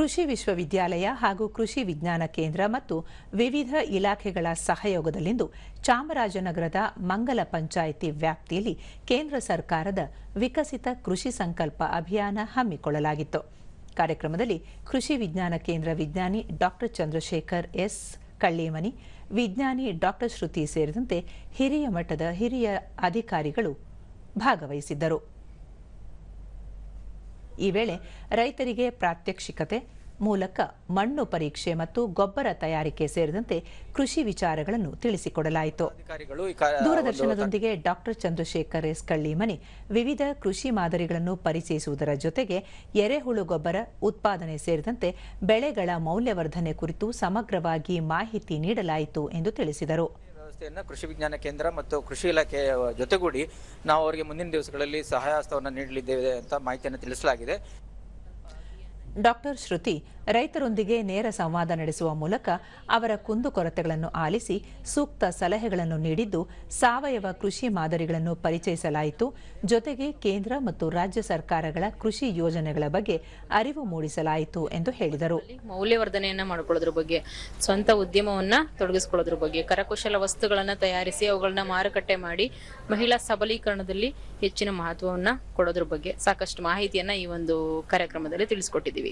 ಕೃಷಿ ವಿಶ್ವವಿದ್ಯಾಲಯ ಹಾಗೂ ಕೃಷಿ ವಿಜ್ಞಾನ ಕೇಂದ್ರ ಮತ್ತು ವಿವಿಧ ಇಲಾಖೆಗಳ ಸಹಯೋಗದಲ್ಲಿಂದು ಚಾಮರಾಜನಗರದ ಮಂಗಲ ಪಂಚಾಯಿತಿ ವ್ಯಾಪ್ತಿಯಲ್ಲಿ ಕೇಂದ್ರ ಸರ್ಕಾರದ ವಿಕಸಿತ ಕೃಷಿ ಸಂಕಲ್ಪ ಅಭಿಯಾನ ಹಮ್ಮಿಕೊಳ್ಳಲಾಗಿತ್ತು. ಕಾರ್ಯಕ್ರಮದಲ್ಲಿ ಕೃಷಿ ವಿಜ್ಞಾನ ಕೇಂದ್ರ ವಿಜ್ಞಾನಿ ಡಾಕ್ಟರ್ ಚಂದ್ರಶೇಖರ್ ಎಸ್. ಕಳ್ಳೇಮನಿ, ವಿಜ್ಞಾನಿ ಡಾಕ್ಟರ್ ಶ್ರುತಿ ಸೇರಿದಂತೆ ಹಿರಿಯ ಮಟ್ಟದ ಹಿರಿಯ ಅಧಿಕಾರಿಗಳು ಭಾಗವಹಿಸಿದ್ದರು. ಈ ವೇಳೆ ರೈತರಿಗೆ ಪ್ರಾತ್ಯಕ್ಷಿಕತೆ ಮೂಲಕ ಮಣ್ಣು ಪರೀಕ್ಷೆ ಮತ್ತು ಗೊಬ್ಬರ ತಯಾರಿಕೆ ಸೇರಿದಂತೆ ಕೃಷಿ ವಿಚಾರಗಳನ್ನು ತಿಳಿಸಿಕೊಡಲಾಯಿತು. ದೂರದರ್ಶನದೊಂದಿಗೆ ಡಾಕ್ಟರ್ ಚಂದ್ರಶೇಖರ್ ಎಸ್ ಕಳ್ಳಿಮನಿ ವಿವಿಧ ಕೃಷಿ ಮಾದರಿಗಳನ್ನು ಪರಿಚಯಿಸುವುದರ ಜೊತೆಗೆ ಎರೆಹುಳು ಗೊಬ್ಬರ ಉತ್ಪಾದನೆ ಸೇರಿದಂತೆ ಬೆಳೆಗಳ ಮೌಲ್ಯವರ್ಧನೆ ಕುರಿತು ಸಮಗ್ರವಾಗಿ ಮಾಹಿತಿ ನೀಡಲಾಯಿತು ಎಂದು ತಿಳಿಸಿದರು. ವ್ಯವಸ್ಥೆಯನ್ನ ಕೃಷಿ ವಿಜ್ಞಾನ ಕೇಂದ್ರ ಮತ್ತು ಕೃಷಿ ಇಲಾಖೆಯ ಜೊತೆಗೂಡಿ ನಾವು ಅವರಿಗೆ ಮುಂದಿನ ದಿವಸಗಳಲ್ಲಿ ಸಹಾಯ ಹಸ್ತವನ್ನು ನೀಡಲಿದ್ದೇವೆ ಅಂತ ಮಾಹಿತಿಯನ್ನು ತಿಳಿಸಲಾಗಿದೆ. ಡಾಕ್ಟರ್ ಶ್ರುತಿ ರೈತರೊಂದಿಗೆ ನೇರ ಸಂವಾದ ನಡೆಸುವ ಮೂಲಕ ಅವರ ಕುಂದುಕೊರತೆಗಳನ್ನು ಆಲಿಸಿ ಸೂಕ್ತ ಸಲಹೆಗಳನ್ನು ನೀಡಿದ್ದು ಸಾವಯವ ಕೃಷಿ ಮಾದರಿಗಳನ್ನು ಪರಿಚಯಿಸಲಾಯಿತು. ಜೊತೆಗೆ ಕೇಂದ್ರ ಮತ್ತು ರಾಜ್ಯ ಸರ್ಕಾರಗಳ ಕೃಷಿ ಯೋಜನೆಗಳ ಬಗ್ಗೆ ಅರಿವು ಮೂಡಿಸಲಾಯಿತು ಎಂದು ಹೇಳಿದರು. ಮೌಲ್ಯವರ್ಧನೆಯನ್ನು ಮಾಡಿಕೊಳ್ಳೋದ್ರ ಬಗ್ಗೆ, ಸ್ವಂತ ಉದ್ಯಮವನ್ನ ತೊಡಗಿಸಿಕೊಳ್ಳೋದ್ರ ಬಗ್ಗೆ, ಕರಕುಶಲ ವಸ್ತುಗಳನ್ನು ತಯಾರಿಸಿ ಅವುಗಳನ್ನ ಮಾರುಕಟ್ಟೆ ಮಾಡಿ ಮಹಿಳಾ ಸಬಲೀಕರಣದಲ್ಲಿ ಹೆಚ್ಚಿನ ಮಹತ್ವವನ್ನ ಕೊಡೋದ್ರ ಬಗ್ಗೆ ಸಾಕಷ್ಟು ಮಾಹಿತಿಯನ್ನ ಈ ಒಂದು ಕಾರ್ಯಕ್ರಮದಲ್ಲಿ ತಿಳಿಸ್ಕೊಟ್ಟಿದ್ದೀವಿ.